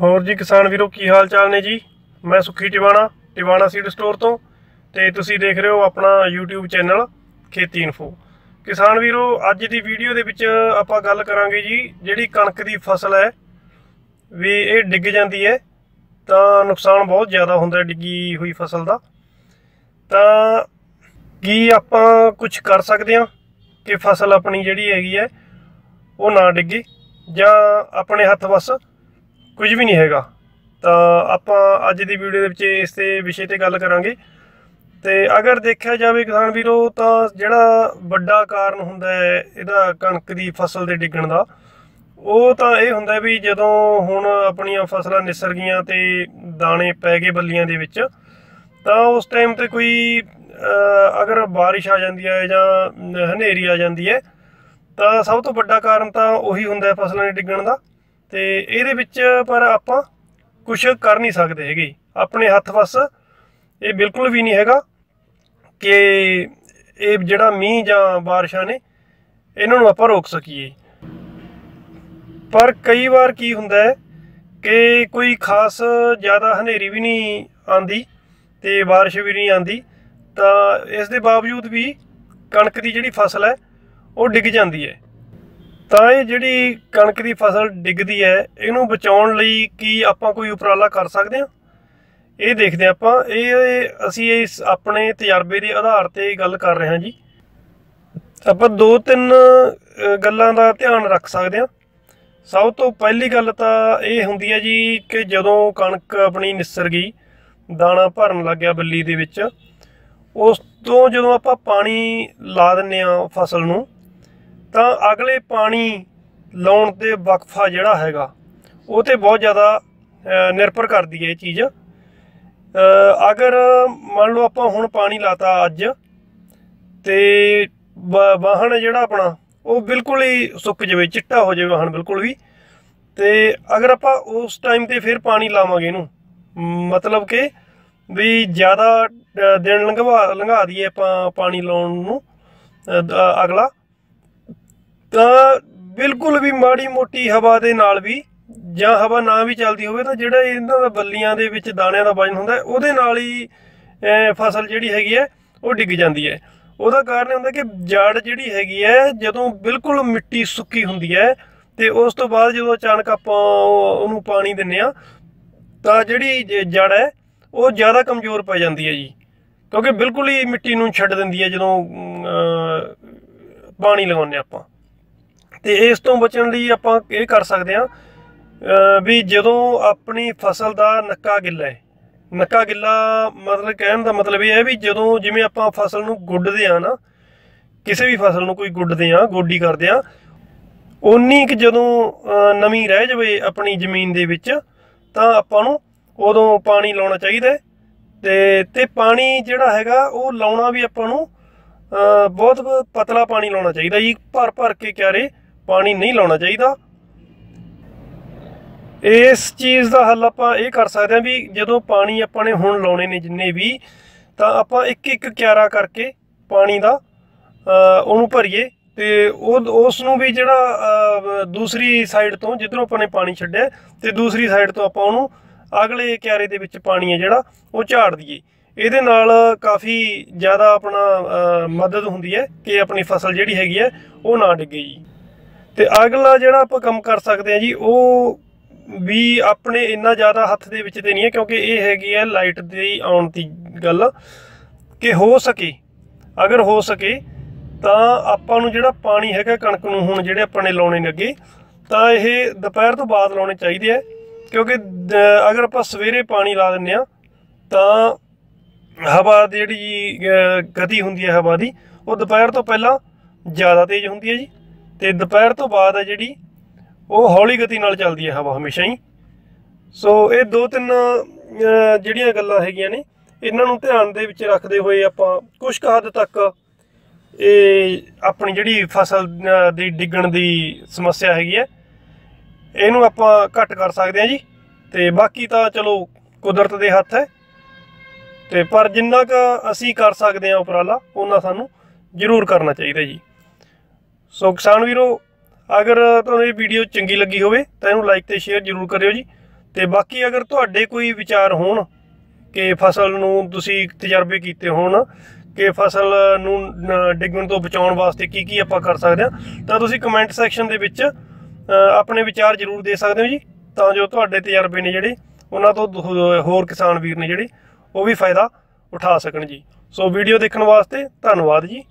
ਹੋਰ ਜੀ ਕਿਸਾਨ ਵੀਰੋ, ਕੀ ਹਾਲ ਚਾਲ ਨੇ ਜੀ? ਮੈਂ ਸੁਖੀ ਟਿਵਾਣਾ ਟਿਵਾਣਾ ਸੀਡ ਸਟੋਰ ਤੋਂ ਤੇ ਤੁਸੀਂ ਦੇਖ ਰਹੇ ਹੋ ਆਪਣਾ YouTube ਚੈਨਲ ਖੇਤੀ ਇਨਫੋ ਕਿਸਾਨ ਵੀਰੋ, ਅੱਜ ਦੀ ਵੀਡੀਓ ਦੇ ਵਿੱਚ ਆਪਾਂ ਗੱਲ ਕਰਾਂਗੇ ਜੀ, ਜਿਹੜੀ ਕਣਕ ਦੀ ਫਸਲ ਹੈ, ਵੀ ਇਹ ਡਿੱਗ ਜਾਂਦੀ ਹੈ, ਤਾਂ ਨੁਕਸਾਨ ਬਹੁਤ ਜ਼ਿਆਦਾ ਹੁੰਦਾ ਡਿੱਗੀ ਹੋਈ ਫਸਲ ਦਾ। ਤਾਂ ਕੀ ਆਪਾਂ ਕੁਝ ਕਰ ਸਕਦੇ ਹਾਂ ਕਿ ਫਸਲ ਆਪਣੀ ਜਿਹੜੀ ਹੈਗੀ ਹੈ, ਉਹ ਨਾ ਡਿੱਗੇ ਜਾਂ ਆਪਣੇ ਹੱਥ ਵਸ ਕੁਝ ਵੀ ਨਹੀਂ ਹੈਗਾ। ਤਾਂ ਆਪਾਂ ਅੱਜ ਦੀ ਵੀਡੀਓ ਦੇ ਵਿੱਚ ਇਸ ਤੇ ਵਿਸ਼ੇ ਤੇ ਗੱਲ ਕਰਾਂਗੇ। ਤੇ ਅਗਰ ਦੇਖਿਆ ਜਾਵੇ ਕਿਸਾਨ ਵੀਰੋ, ਤਾਂ ਜਿਹੜਾ ਵੱਡਾ ਕਾਰਨ ਹੁੰਦਾ ਹੈ ਇਹਦਾ ਕਣਕ ਦੀ ਫਸਲ ਦੇ ਡਿੱਗਣ ਦਾ, ਉਹ ਤਾਂ ਇਹ ਹੁੰਦਾ ਵੀ ਜਦੋਂ ਹੁਣ ਆਪਣੀਆਂ ਫਸਲਾਂ ਨਿਸਰ ਗਈਆਂ ਤੇ ਦਾਣੇ ਪੈ ਗਏ ਬੱਲੀਆਂ ਦੇ ਵਿੱਚ, ਤਾਂ ਉਸ ਟਾਈਮ ਤੇ ਕੋਈ ਅਗਰ ਬਾਰਿਸ਼ ਆ ਜਾਂਦੀ ਹੈ ਜਾਂ ਹਨੇਰੀ ਆ ਜਾਂਦੀ ਹੈ, ਤਾਂ ਸਭ ਤੋਂ ਵੱਡਾ ਕਾਰਨ ਤਾਂ ਉਹੀ ਹੁੰਦਾ ਫਸਲਾਂ ਦੇ ਡਿੱਗਣ ਦਾ। ਤੇ ਇਹਦੇ ਵਿੱਚ ਪਰ ਆਪਾਂ ਕੁਝ ਕਰ ਨਹੀਂ ਸਕਦੇ ਹੈਗੇ। ਆਪਣੇ ਹੱਥ ਵਸ ਇਹ ਬਿਲਕੁਲ ਵੀ ਨਹੀਂ ਹੈਗਾ ਕਿ ਇਹ ਜਿਹੜਾ ਮੀਂਹ ਜਾਂ ਬਾਰਿਸ਼ਾਂ ਨੇ, ਇਹਨਾਂ ਨੂੰ ਆਪਾਂ ਰੋਕ ਸਕੀਏ। ਪਰ ਕਈ ਵਾਰ ਕੀ ਹੁੰਦਾ ਹੈ ਕਿ ਕੋਈ ਖਾਸ ਜ਼ਿਆਦਾ ਹਨੇਰੀ ਵੀ ਨਹੀਂ ਆਂਦੀ ਤੇ ਬਾਰਿਸ਼ ਵੀ ਨਹੀਂ ਆਂਦੀ ਤਾਂ ਇਸ ਦੇ ਬਾਵਜੂਦ ਵੀ ਕਣਕ ਦੀ ਜਿਹੜੀ ਫਸਲ ਹੈ, ਉਹ ਡਿੱਗ ਜਾਂਦੀ ਹੈ। ਤਾਂ ਇਹ ਜਿਹੜੀ ਕਣਕ ਦੀ ਫਸਲ ਡਿੱਗਦੀ ਹੈ, ਇਹਨੂੰ ਬਚਾਉਣ ਲਈ ਕੀ ਆਪਾਂ ਕੋਈ ਉਪਰਾਲਾ ਕਰ ਸਕਦੇ ਹਾਂ? ਇਹ ਦੇਖਦੇ ਹਾਂ ਆਪਾਂ। ਇਹ ਅਸੀਂ ਇਸ ਆਪਣੇ ਤਜਰਬੇ ਦੇ ਆਧਾਰ ਤੇ ਗੱਲ ਕਰ ਰਹੇ ਹਾਂ ਜੀ। ਆਪਾਂ ਦੋ ਤਿੰਨ ਗੱਲਾਂ ਦਾ ਧਿਆਨ ਰੱਖ ਸਕਦੇ ਹਾਂ। ਸਭ ਤੋਂ ਪਹਿਲੀ ਗੱਲ ਤਾਂ ਇਹ ਹੁੰਦੀ ਹੈ ਜੀ ਕਿ ਜਦੋਂ ਕਣਕ ਆਪਣੀ ਨਿਸਰ ਗਈ, ਦਾਣਾ ਭਰਨ ਲੱਗ ਗਿਆ ਬੱਲੀ ਦੇ ਵਿੱਚ, ਉਸ ਤੋਂ ਜਦੋਂ ਆਪਾਂ ਪਾਣੀ ਲਾ ਦਿੰਨੇ ਆ ਫਸਲ ਨੂੰ ਤਾਂ ਅਗਲੇ ਪਾਣੀ ਲਾਉਣ ਤੇ ਵਕਫਾ ਜਿਹੜਾ ਹੈਗਾ, ਉਹ ਤੇ ਬਹੁਤ ਜ਼ਿਆਦਾ ਨਿਰਭਰ ਕਰਦੀ ਹੈ ਇਹ ਚੀਜ਼। ਅਗਰ ਮੰਨ ਲਓ ਆਪਾਂ ਹੁਣ ਪਾਣੀ ਲਾਤਾ ਅੱਜ, ਤੇ ਵਾ- ਵਾਹਣ ਜਿਹੜਾ ਆਪਣਾ, ਉਹ ਬਿਲਕੁਲ ਹੀ ਸੁੱਕ ਜਾਵੇ, ਚਿੱਟਾ ਹੋ ਜਾਵੇ ਵਾਹਣ ਬਿਲਕੁਲ ਵੀ। ਤੇ ਅਗਰ ਆਪਾਂ ਉਸ ਟਾਈਮ ਤੇ ਫਿਰ ਪਾਣੀ ਲਾਵਾਂਗੇ ਇਹਨੂੰ, ਮਤਲਬ ਕਿ ਵੀ ਜ਼ਿਆਦਾ ਦਿਨ ਲੰਘਵਾ, ਲੰਘਾ ਦਈਏ ਆਪਾਂ ਪਾਣੀ ਲਾਉਣ ਨੂੰ ਅਗਲਾ। ਤਾਂ ਬਿਲਕੁਲ ਵੀ ਮਾੜੀ ਮੋਟੀ ਹਵਾ ਦੇ ਨਾਲ ਵੀ ਜਾਂ ਹਵਾ ਨਾ ਵੀ ਚੱਲਦੀ ਹੋਵੇ ਤਾਂ ਜਿਹੜਾ ਇਹਨਾਂ ਦਾ ਬੱਲੀਆਂ ਦੇ ਵਿੱਚ ਦਾਣਿਆਂ ਦਾ ਵਜਨ ਹੁੰਦਾ ਉਹਦੇ ਨਾਲ ਹੀ ਫਸਲ ਜਿਹੜੀ ਹੈਗੀ ਹੈ, ਉਹ ਡਿੱਗ ਜਾਂਦੀ ਹੈ। ਉਹਦਾ ਕਾਰਨ ਇਹ ਹੁੰਦਾ ਕਿ ਜੜ ਜਿਹੜੀ ਹੈਗੀ ਹੈ, ਜਦੋਂ ਬਿਲਕੁਲ ਮਿੱਟੀ ਸੁੱਕੀ ਹੁੰਦੀ ਹੈ ਤੇ ਉਸ ਤੋਂ ਬਾਅਦ ਜਦੋਂ ਅਚਾਨਕ ਆਪਾਂ ਉਹਨੂੰ ਪਾਣੀ ਦਿੰਨੇ ਆ ਤਾਂ ਜਿਹੜੀ ਜ- ਜੜ ਹੈ, ਉਹ ਜ਼ਿਆਦਾ ਕਮਜ਼ੋਰ ਪੈ ਜਾਂਦੀ ਹੈ ਜੀ। ਕਿਉਂਕਿ ਬਿਲਕੁਲ ਹੀ ਮਿੱਟੀ ਨੂੰ ਛੱਡ ਦਿੰਦੀ ਹੈ ਜਦੋਂ ਪਾਣੀ ਲਗਾਉਂਦੇ ਆਪਾਂ। ਤੇ ਇਸ ਤੋਂ ਬਚਣ ਲਈ ਆਪਾਂ ਇਹ ਕਰ ਸਕਦੇ ਹਾਂ ਵੀ ਜਦੋਂ ਆਪਣੀ ਫਸਲ ਦਾ ਨੱਕਾ ਗਿੱਲਾ ਹੈ ਨੱਕਾ ਗਿੱਲਾ ਮਤਲਬ ਕਹਿਣ ਦਾ ਮਤਲਬ ਇਹ ਹੈ ਵੀ ਜਦੋਂ ਜਿਵੇਂ ਆਪਾਂ ਫਸਲ ਨੂੰ ਗੁੱਡਦੇ ਆ ਨਾ ਕਿਸੇ ਵੀ ਫਸਲ ਨੂੰ ਕੋਈ ਗੁੱਡਦੇ ਆ ਗੋਡੀ ਕਰਦੇ ਆ ਉਨੀ ਕਿ ਜਦੋਂ ਅਹ, ਨਮੀ ਰਹਿ ਜਾਵੇ ਆਪਣੀ ਜ਼ਮੀਨ ਦੇ ਵਿੱਚ ਤਾਂ ਆਪਾਂ ਨੂੰ ਉਦੋਂ ਪਾਣੀ ਲਾਉਣਾ ਚਾਹੀਦਾ ਹੈ ਤੇ ਤੇ ਪਾਣੀ ਜਿਹੜਾ ਹੈਗਾ ਉਹ ਲਾਉਣਾ ਵੀ ਆਪਾਂ ਨੂੰ ਬਹੁਤ ਪਤਲਾ ਪਾਣੀ ਲਾਉਣਾ ਚਾਹੀਦਾ ਜੀ ਭਰ ਭਰ ਕੇ ਕਿਆਰੇ ਪਾਣੀ ਨਹੀਂ ਲਾਉਣਾ ਚਾਹੀਦਾ। ਇਸ ਚੀਜ਼ ਦਾ ਹੱਲ ਆਪਾਂ ਇਹ ਕਰ ਸਕਦੇ ਹਾਂ ਵੀ ਜਦੋਂ ਪਾਣੀ ਆਪਾਂ ਨੇ ਹੁਣ ਲਾਉਣੇ ਨੇ ਜਿੰਨੇ ਵੀ, ਤਾਂ ਆਪਾਂ ਇੱਕ ਇੱਕ ਕਿਆਰਾ ਕਰਕੇ ਪਾਣੀ ਦਾ ਉਹਨੂੰ ਭਰੀਏ ਤੇ ਉਹ, ਉਸ ਨੂੰ ਵੀ ਜਿਹੜਾ ਦੂਸਰੀ ਸਾਈਡ ਤੋਂ ਜਿੱਧਰੋਂ ਆਪਾਂ ਨੇ ਪਾਣੀ ਛੱਡਿਆ ਤੇ ਦੂਸਰੀ ਸਾਈਡ ਤੋਂ ਆਪਾਂ ਉਹਨੂੰ ਅਗਲੇ ਕਿਆਰੇ ਦੇ ਵਿੱਚ ਪਾਣੀ ਹੈ ਜਿਹੜਾ, ਉਹ ਝਾੜ ਦਈਏ। ਇਹਦੇ ਨਾਲ ਕਾਫੀ ਜ਼ਿਆਦਾ ਆਪਣਾ ਮਦਦ ਹੁੰਦੀ ਹੈ ਕਿ ਆਪਣੀ ਫਸਲ ਜਿਹੜੀ ਹੈਗੀ ਹੈ, ਉਹ ਨਾ ਡਿੱਗੇ ਜੀ। ਤੇ ਅਗਲਾ ਜਿਹੜਾ ਆਪਾਂ ਕੰਮ ਕਰ ਸਕਦੇ ਹਾਂ ਜੀ, ਉਹ ਵੀ ਆਪਣੇ ਇੰਨਾ ਜ਼ਿਆਦਾ ਹੱਥ ਦੇ ਵਿੱਚ ਤੇ ਨਹੀਂ ਹੈ, ਕਿਉਂਕਿ ਇਹ ਹੈਗੀ ਹੈ ਲਾਈਟ ਦੀ ਆਉਣ ਦੀ ਗੱਲ, ਕਿ ਹੋ ਸਕੇ। ਅਗਰ ਹੋ ਸਕੇ, ਤਾਂ ਆਪਾਂ ਨੂੰ ਜਿਹੜਾ ਪਾਣੀ ਹੈਗਾ ਕਣਕ ਨੂੰ ਹੁਣ ਜਿਹੜੇ ਆਪਾਂ ਨੇ ਲਾਉਣੇ ਨੇ ਅੱਗੇ, ਤਾਂ ਇਹ ਦੁਪਹਿਰ ਤੋਂ ਬਾਅਦ ਲਾਉਣੇ ਚਾਹੀਦੇ ਆ, ਕਿਉਂਕਿ ਅਗਰ ਆਪਾਂ ਸਵੇਰੇ ਪਾਣੀ ਲਾ ਦਿੰਨੇ ਆ ਤਾਂ ਹਵਾ ਦੀ ਜਿਹੜੀ ਗਤੀ ਹੁੰਦੀ ਹੈ ਹਵਾ ਦੀ, ਉਹ ਦੁਪਹਿਰ ਤੋਂ ਪਹਿਲਾਂ ਜ਼ਿਆਦਾ ਤੇਜ਼ ਹੁੰਦੀ ਹੈ ਜੀ। ਤੇ ਦੁਪਹਿਰ ਤੋਂ ਬਾਅਦ ਹੈ ਜਿਹੜੀ, ਉਹ ਹੌਲੀ ਗਤੀ ਨਾਲ ਚੱਲਦੀ ਹੈ ਹਵਾ ਹਮੇਸ਼ਾ ਹੀ। ਸੋ ਇਹ ਦੋ ਤਿੰਨ ਜਿਹੜੀਆਂ ਗੱਲਾਂ ਹੈਗੀਆਂ ਨੇ, ਇਹਨਾਂ ਨੂੰ ਧਿਆਨ ਦੇ ਵਿੱਚ ਰੱਖਦੇ ਹੋਏ ਆਪਾਂ ਕੁਝ ਕੁ ਹੱਦ ਤੱਕ ਇਹ ਆਪਣੀ ਜਿਹੜੀ ਫਸਲ ਦੀ ਡਿੱਗਣ ਦੀ ਸਮੱਸਿਆ ਹੈਗੀ ਹੈ, ਇਹਨੂੰ ਆਪਾਂ ਘੱਟ ਕਰ ਸਕਦੇ ਹਾਂ ਜੀ। ਤੇ ਬਾਕੀ ਤਾਂ ਚਲੋ ਕੁਦਰਤ ਦੇ ਹੱਥ ਹੈ। ਤੇ ਪਰ ਜਿੰਨਾ ਕੁ ਅਸੀਂ ਕਰ ਸਕਦੇ ਹਾਂ ਉਪਰਾਲਾ ਉਹਨਾਂ ਸਾਨੂੰ ਜ਼ਰੂਰ ਕਰਨਾ ਚਾਹੀਦਾ ਜੀ। ਸੋ ਕਿਸਾਨ ਵੀਰੋ, ਅਗਰ ਤੁਹਾਨੂੰ ਇਹ ਵੀਡੀਓ ਚੰਗੀ ਲੱਗੀ ਹੋਵੇ ਤਾਂ ਇਹਨੂੰ ਲਾਈਕ ਤੇ ਸ਼ੇਅਰ ਜ਼ਰੂਰ ਕਰਿਓ ਜੀ। ਤੇ ਬਾਕੀ ਅਗਰ ਤੁਹਾਡੇ ਕੋਈ ਵਿਚਾਰ ਹੋਣ ਕਿ ਫਸਲ ਨੂੰ ਤੁਸੀਂ ਤਜਰਬੇ ਕੀਤੇ ਹੋਣ ਕਿ ਫਸਲ ਨੂੰ ਡਿੱਗਣ ਤੋਂ ਬਚਾਉਣ ਵਾਸਤੇ ਕੀ ਕੀ ਆਪਾਂ ਕਰ ਸਕਦੇ ਹਾਂ, ਤਾਂ ਤੁਸੀਂ ਕਮੈਂਟ ਸੈਕਸ਼ਨ ਦੇ ਵਿੱਚ ਆਪਣੇ ਵਿਚਾਰ ਜ਼ਰੂਰ ਦੇ ਸਕਦੇ ਹੋ ਜੀ। ਤਾਂ ਜੋ ਤੁਹਾਡੇ ਤਜਰਬੇ ਨੇ ਜਿਹੜੇ, ਉਹਨਾਂ ਤੋਂ ਦੋ- ਹੋਰ ਕਿਸਾਨ ਵੀਰ ਨੇ ਜਿਹੜੇ, ਉਹ ਵੀ ਫਾਇਦਾ ਉਠਾ ਸਕਣ ਜੀ। ਸੋ ਵੀਡੀਓ ਦੇਖਣ ਵਾਸਤੇ ਧੰਨਵਾਦ ਜੀ।